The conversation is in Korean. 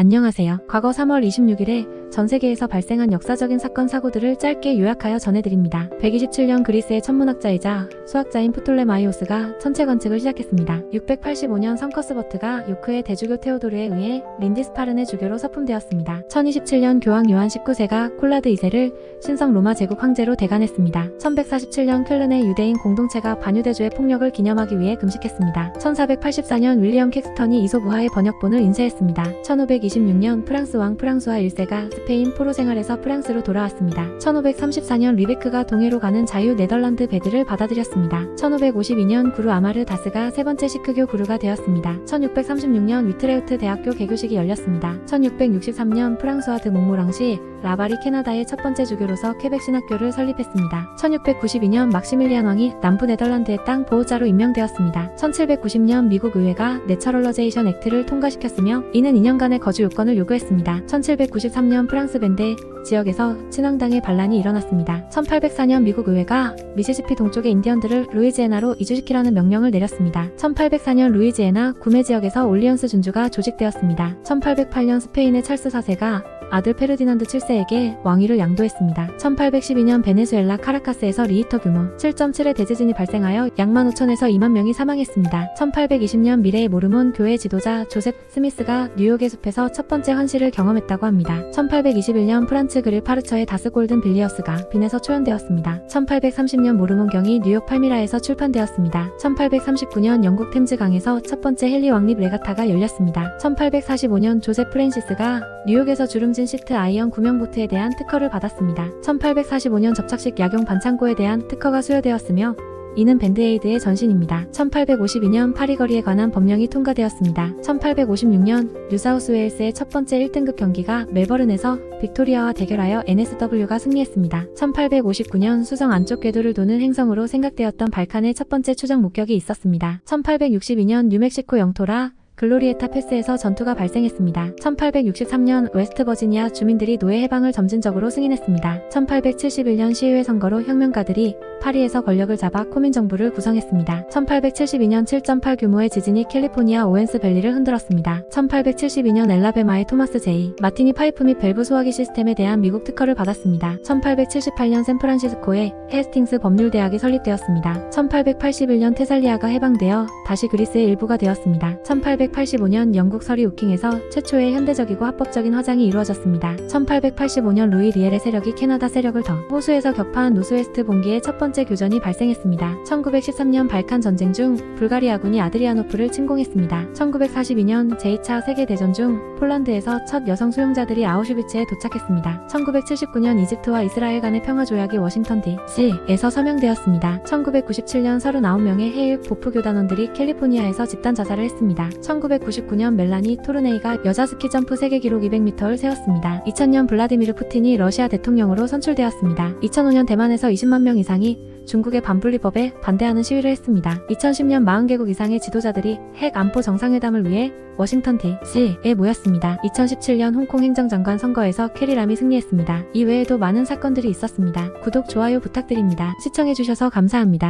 안녕하세요. 과거 3월 26일에 전 세계에서 발생한 역사적인 사건 사고들을 짧게 요약하여 전해드립니다. 127년 그리스의 천문학자이자 수학자인 프톨레마이오스가 천체 관측을 시작했습니다. 685년 성커스버트가 요크의 대주교 테오도르에 의해 린디스파른의 주교로 서품되었습니다. 1027년 교황 요한 19세가 콜라드 2세를 신성 로마 제국 황제로 대관했습니다. 1147년 쾰른의 유대인 공동체가 반유대주의 폭력을 기념하기 위해 금식했습니다. 1484년 윌리엄 켑스턴이 이소부하의 번역본을 인쇄했습니다. 1526년 프랑스 왕 프랑수아 1세가 스페인 포로 생활에서 프랑스로 돌아왔습니다. 1534년 리베크가 동해로 가는 자유 네덜란드 배드를 받아들였습니다. 1552년 구루 아마르 다스가 세 번째 시크교 구루가 되었습니다. 1636년 위트레우트 대학교 개교식이 열렸습니다. 1663년 프랑스와 드 몽모랑 시 라바리 캐나다의 첫 번째 주교로서 퀘벡 신학교를 설립했습니다. 1692년 막시밀리안 왕이 남부 네덜란드의 땅 보호자로 임명되었습니다. 1790년 미국 의회가 내처럴러제이션 액트를 통과시켰으며 이는 2년간의 거주 요건을 요구했습니다. 1793년 프랑스 밴데 지역에서 친황당의 반란이 일어났습니다. 1804년 미국 의회가 미시시피 동쪽의 인디언들을 루이지애나로 이주시키라는 명령을 내렸습니다. 1804년 루이지애나 구매 지역에서 올리언스 준주가 조직되었습니다. 1808년 스페인의 찰스 4세가 아들 페르디난드 7세에게 왕위를 양도했습니다. 1812년 베네수엘라 카라카스에서 리히터 규모 7.7의 대지진이 발생하여 양만 5천에서 2만 명이 사망했습니다. 1820년 미래의 모르몬 교회 지도자 조셉 스미스가 뉴욕의 숲에서 첫 번째 환시를 경험했다고 합니다. 1821년 프란츠 그릴 파르처의 다스 골든 빌리어스가 빈에서 초연되었습니다. 1830년 모르몬경이 뉴욕 팔미라에서 출판되었습니다. 1839년 영국 템즈강에서 첫 번째 헨리 왕립 레가타가 열렸습니다. 1845년 조셉 프랜시스가 뉴욕에서 주름진 시트 아이언 구명보트에 대한 특허를 받았습니다. 1845년 접착식 약용 반창고에 대한 특허가 수여되었으며 이는 밴드에이드의 전신입니다. 1852년 파리거리에 관한 법령이 통과되었습니다. 1856년 뉴사우스웨일스의 첫 번째 1등급 경기가 멜버른에서 빅토리아와 대결하여 NSW가 승리했습니다. 1859년 수성 안쪽 궤도를 도는 행성으로 생각되었던 발칸의 첫 번째 추적 목격이 있었습니다. 1862년 뉴멕시코 영토라 글로리에타 패스에서 전투가 발생했습니다. 1863년 웨스트버지니아 주민들이 노예 해방을 점진적으로 승인했습니다. 1871년 시의회 선거로 혁명가들이 파리에서 권력을 잡아 코민 정부를 구성했습니다. 1872년 7.8 규모의 지진이 캘리포니아 오웬스 밸리를 흔들었습니다. 1872년 엘라베마의 토마스 제이 마티니 파이프 및 밸브 소화기 시스템에 대한 미국 특허를 받았습니다. 1878년 샌프란시스코에 헤스팅스 법률대학이 설립되었습니다. 1881년 테살리아가 해방되어 다시 그리스의 일부가 되었습니다. 1885년 영국 서리 우킹에서 최초의 현대적이고 합법적인 화장이 이루어졌습니다. 1885년 루이 리엘의 세력이 캐나다 세력을 더 호수에서 격파한 노스웨스트 봉기의 첫 번째 교전이 발생했습니다. 1913년 발칸 전쟁 중 불가리아군이 아드리아노프를 침공했습니다. 1942년 제2차 세계대전 중 폴란드에서 첫 여성 수용자들이 아우슈비츠에 도착했습니다. 1979년 이집트와 이스라엘 간의 평화조약이 워싱턴 DC에서 서명되었습니다. 1997년 39명의 해일 보프 교단원들이 캘리포니아에서 집단 자살을 했습니다. 1999년 멜라니 토르네이가 여자 스키 점프 세계 기록 200m를 세웠습니다. 2000년 블라디미르 푸틴이 러시아 대통령으로 선출되었습니다. 2005년 대만에서 20만 명 이상이 중국의 반분리법에 반대하는 시위를 했습니다. 2010년 40개국 이상의 지도자들이 핵 안보 정상회담을 위해 워싱턴 DC에 모였습니다. 2017년 홍콩 행정장관 선거에서 캐리람이 승리했습니다. 이외에도 많은 사건들이 있었습니다. 구독, 좋아요 부탁드립니다. 시청해주셔서 감사합니다.